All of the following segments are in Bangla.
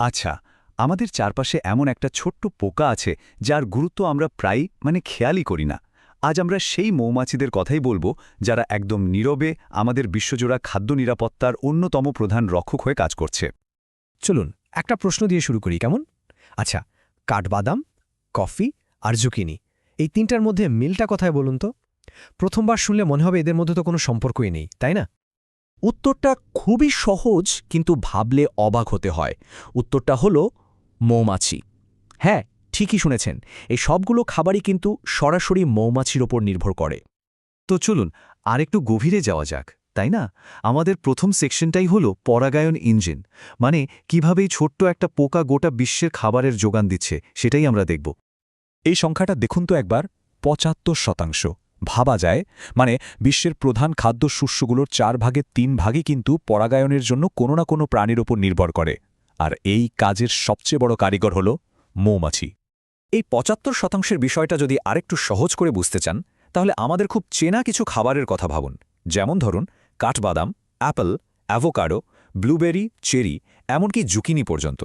আচ্ছা আমাদের চারপাশে এমন একটা ছোট্ট পোকা আছে যার গুরুত্ব আমরা প্রায় মানে খেয়ালই করি না। আজ আমরা সেই মৌমাছিদের কথাই বলব যারা একদম নীরবে আমাদের বিশ্বজোড়া খাদ্য নিরাপত্তার অন্যতম প্রধান রক্ষক হয়ে কাজ করছে। চলুন, একটা প্রশ্ন দিয়ে শুরু করি, কেমন? আচ্ছা কাঠবাদাম, কফি আর জুকিনি, এই তিনটার মধ্যে মিলটা কথায় বলুন তো? প্রথমবার শুনলে মনে হবে এদের মধ্যে তো কোনো সম্পর্কই নেই, তাই না? উত্তরটা খুবই সহজ, কিন্তু ভাবলে অবাক হতে হয়। উত্তরটা হল মৌমাছি। হ্যাঁ ঠিকই শুনেছেন। এই সবগুলো খাবারই কিন্তু সরাসরি মৌমাছির ওপর নির্ভর করে। তো চলুন আর একটু গভীরে যাওয়া যাক, তাই না? আমাদের প্রথম সেকশনটাই হলো পরাগায়ন ইঞ্জিন মানে কীভাবে এই ছোট্ট একটা পোকা গোটা বিশ্বের খাবারের যোগান দিচ্ছে, সেটাই আমরা দেখব। এই সংখ্যাটা দেখুন তো একবার, পঁচাত্তর শতাংশ। ভাবা যায় মানে বিশ্বের প্রধান খাদ্য শস্যগুলোর চার ভাগের তিন ভাগই কিন্তু পরাগায়নের জন্য কোনো না কোনো প্রাণীর ওপর নির্ভর করে। আর এই কাজের সবচেয়ে বড় কারিগর হল মৌমাছি। এই পঁচাত্তর শতাংশের বিষয়টা যদি আরেকটু সহজ করে বুঝতে চান, তাহলে আমাদের খুব চেনা কিছু খাবারের কথা ভাবুন। যেমন ধরুন, কাঠবাদাম, অ্যাপল, অ্যাভোকাডো, ব্লুবেরি, চেরি, এমনকি জুকিনি পর্যন্ত।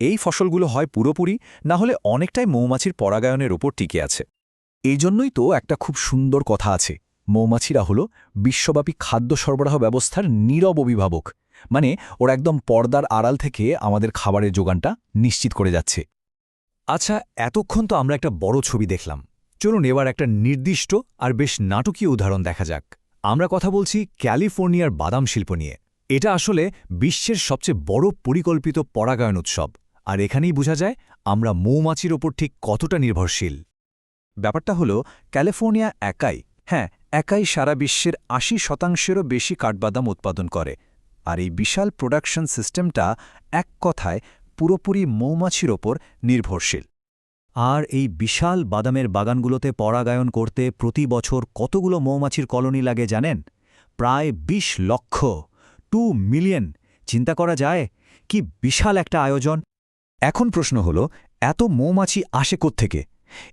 এই ফসলগুলো হয় পুরোপুরি, না হলে অনেকটাই মৌমাছির পরাগায়নের ওপর টিকে আছে। এই জন্যই তো একটা খুব সুন্দর কথা আছে। মৌমাছিরা হল বিশ্বব্যাপী খাদ্য সরবরাহ ব্যবস্থার নীরব অভিভাবক। মানে ওরা একদম পর্দার আড়াল থেকে আমাদের খাবারের যোগানটা নিশ্চিত করে যাচ্ছে। আচ্ছা এতক্ষণ তো আমরা একটা বড় ছবি দেখলাম। চলুন এবার একটা নির্দিষ্ট আর বেশ নাটকীয় উদাহরণ দেখা যাক। আমরা কথা বলছি ক্যালিফোর্নিয়ার বাদাম শিল্প নিয়ে। এটা আসলে বিশ্বের সবচেয়ে বড় পরিকল্পিত পরাগায়ন উৎসব। আর এখানেই বোঝা যায় আমরা মৌমাছির ওপর ঠিক কতটা নির্ভরশীল। ব্যাপারটা হলো, ক্যালিফোর্নিয়া একাই হ্যাঁ একাই সারা বিশ্বের আশি শতাংশেরও বেশি কাঠবাদাম উৎপাদন করে। আর এই বিশাল প্রোডাকশন সিস্টেমটা এক কথায় পুরোপুরি মৌমাছির ওপর নির্ভরশীল। আর এই বিশাল বাদামের বাগানগুলোতে পরাগায়ন করতে প্রতি বছর কতগুলো মৌমাছির কলোনি লাগে জানেন? প্রায় ২০ লক্ষ, টু মিলিয়ন। চিন্তা করা যায়? কি বিশাল একটা আয়োজন? এখন প্রশ্ন হল, এত মৌমাছি আসে থেকে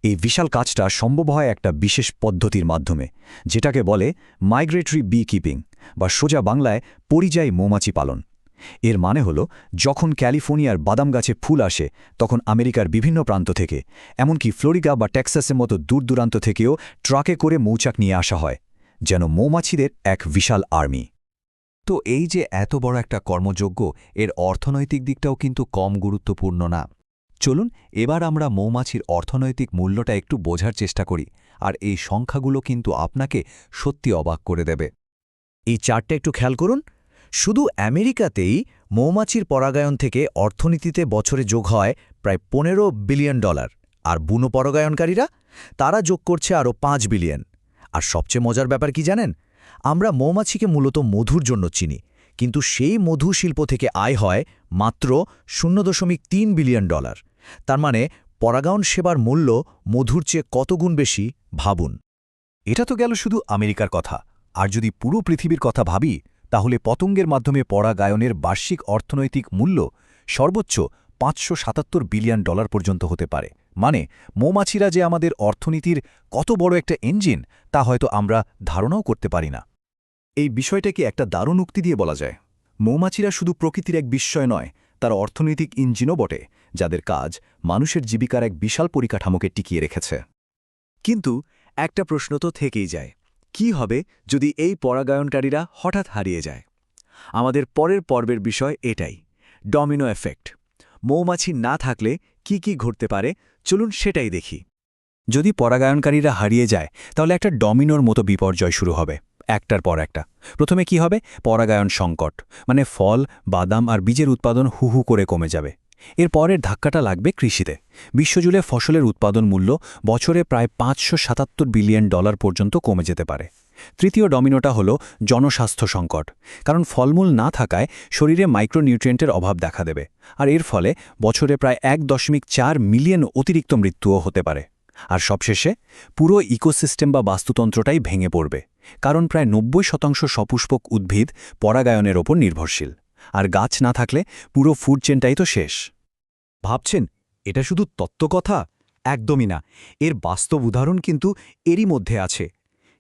এই বিশাল কাজটা সম্ভব হয় একটা বিশেষ পদ্ধতির মাধ্যমে, যেটাকে বলে মাইগ্রেটরি বি কিপিং বা সোজা বাংলায় পরিযায়ী মৌমাছি পালন। এর মানে হল, যখন ক্যালিফোর্নিয়ার বাদাম গাছে ফুল আসে, তখন আমেরিকার বিভিন্ন প্রান্ত থেকে, এমনকি ফ্লোরিডা বা টেক্সাসের মতো দূর দূরান্ত থেকেও ট্রাকে করে মৌচাক নিয়ে আসা হয়, যেন মৌমাছিদের এক বিশাল আর্মি। তো এই যে এত বড় একটা কর্মযোগ্য, এর অর্থনৈতিক দিকটাও কিন্তু কম গুরুত্বপূর্ণ না। চলুন এবার আমরা মৌমাছির অর্থনৈতিক মূল্যটা একটু বোঝার চেষ্টা করি, আর এই সংখ্যাগুলো কিন্তু আপনাকে সত্যি অবাক করে দেবে। এই চারটা একটু খেয়াল করুন। শুধু আমেরিকাতেই মৌমাছির পরাগায়ন থেকে অর্থনীতিতে বছরে যোগ হয় প্রায় পনেরো বিলিয়ন ডলার, আর বুনো পরাগায়নকারীরা তারা যোগ করছে আরও পাঁচ বিলিয়ন। আর সবচেয়ে মজার ব্যাপার কি জানেন? আমরা মৌমাছিকে মূলত মধুর জন্য চিনি, কিন্তু সেই মধু শিল্প থেকে আয় হয় মাত্র শূন্য দশমিক তিন বিলিয়ন ডলার। তার মানে পরাগায়ন সেবার মূল্য মধুর চেয়ে কতগুণ বেশি, ভাবুন। এটা তো গেল শুধু আমেরিকার কথা। আর যদি পুরো পৃথিবীর কথা ভাবি, তাহলে পতঙ্গের মাধ্যমে পরাগায়নের বার্ষিক অর্থনৈতিক মূল্য সর্বোচ্চ পাঁচশো সাতাত্তর বিলিয়ন ডলার পর্যন্ত হতে পারে। মানে মৌমাছিরা যে আমাদের অর্থনীতির কত বড় একটা ইঞ্জিন তা হয়তো আমরা ধারণাও করতে পারি না। এই বিষয়টাকে একটা দারুণ উক্তি দিয়ে বলা যায়। মৌমাছিরা শুধু প্রকৃতির এক বিস্ময় নয়, তার অর্থনৈতিক ইঞ্জিনও বটে। যাদের কাজ মানুষের জীবিকার এক বিশাল পরিকাঠামোকে টিকিয়ে রেখেছে। কিন্তু একটা প্রশ্ন তো থেকেই যায়, কি হবে যদি এই পরাগায়নকারীরা হঠাৎ হারিয়ে যায়? আমাদের পরের পর্বের বিষয় এটাই, ডমিনো এফেক্ট। মৌমাছি না থাকলে কি কি ঘটতে পারে? চলুন সেটাই দেখি। যদি পরাগায়নকারীরা হারিয়ে যায়, তাহলে একটা ডমিনোর মতো বিপর্যয় শুরু হবে, একটার পর একটা। প্রথমে কি হবে? পরাগায়ন সংকট মানে ফল, বাদাম আর বীজের উৎপাদন হু হু করে কমে যাবে। এর পরের ধাক্কাটা লাগবে কৃষিতে। বিশ্বজুড়ে ফসলের উৎপাদন মূল্য বছরে প্রায় পাঁচশো সাতাত্তর বিলিয়ন ডলার পর্যন্ত কমে যেতে পারে। তৃতীয় ডমিনোটা হল জনস্বাস্থ্য সংকট। কারণ ফলমূল না থাকায় শরীরে মাইক্রোনিউট্রিয়েন্টের অভাব দেখা দেবে। আর এর ফলে বছরে প্রায় এক দশমিক চার মিলিয়ন অতিরিক্ত মৃত্যুও হতে পারে। আর সবশেষে, পুরো ইকোসিস্টেম বা বাস্তুতন্ত্রটাই ভেঙে পড়বে। কারণ প্রায় নব্বই শতাংশ সপুষ্পক উদ্ভিদ পরাগায়নের ওপর নির্ভরশীল। আর গাছ না থাকলে পুরো ফুড চেনটাই তো শেষ। ভাবছেন, এটা শুধু তত্ত্বকথা একদমই না। এর বাস্তব উদাহরণ কিন্তু এরই মধ্যে আছে।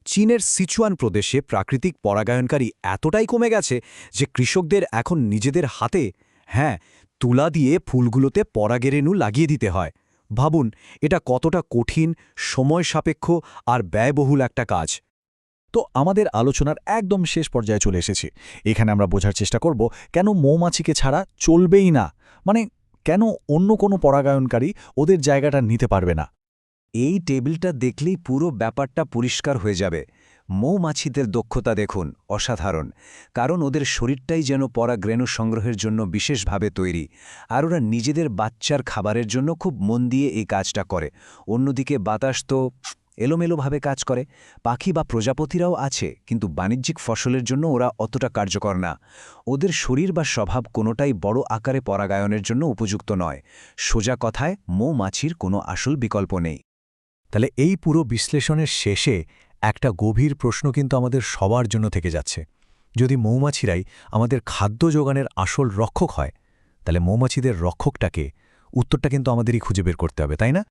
চীনের সিচুয়ান প্রদেশে প্রাকৃতিক পরাগায়নকারী এতটাই কমে গেছে যে কৃষকদের এখন নিজেদের হাতে হ্যাঁ তুলা দিয়ে ফুলগুলোতে পরাগেরেণু লাগিয়ে দিতে হয়। ভাবুন, এটা কতটা কঠিন, সময় সাপেক্ষ আর ব্যয়বহুল একটা কাজ। তো আমাদের আলোচনার একদম শেষ পর্যায়ে চলে এসেছি। এখানে আমরা বোঝার চেষ্টা করব, কেন মৌমাছিকে ছাড়া চলবেই না? মানে কেন অন্য কোনো পরাগায়নকারী ওদের জায়গাটা নিতে পারবে না? এই টেবিলটা দেখলেই পুরো ব্যাপারটা পরিষ্কার হয়ে যাবে। মৌমাছিদের দক্ষতা দেখুন, অসাধারণ। কারণ ওদের শরীরটাই যেন পরাগ্রেণু সংগ্রহের জন্য বিশেষভাবে তৈরি। আর ওরা নিজেদের বাচ্চার খাবারের জন্য খুব মন দিয়ে এই কাজটা করে। অন্যদিকে বাতাস তো এলোমেলোভাবে কাজ করে। পাখি বা প্রজাপতিরাও আছে, কিন্তু বাণিজ্যিক ফসলের জন্য ওরা অতটা কার্যকর না। ওদের শরীর বা স্বভাব কোনোটাই বড় আকারে পরাগায়নের জন্য উপযুক্ত নয়। সোজা কথায়, মৌমাছির কোনো আসল বিকল্প নেই। তাহলে এই পুরো বিশ্লেষণের শেষে একটা গভীর প্রশ্ন কিন্তু আমাদের সবার জন্য থেকে যাচ্ছে। যদি মৌমাছিরাই আমাদের খাদ্য যোগানের আসল রক্ষক হয়, তাহলে মৌমাছিদের রক্ষকটাকে, উত্তরটা কিন্তু আমাদেরই খুঁজে বের করতে হবে, তাই না?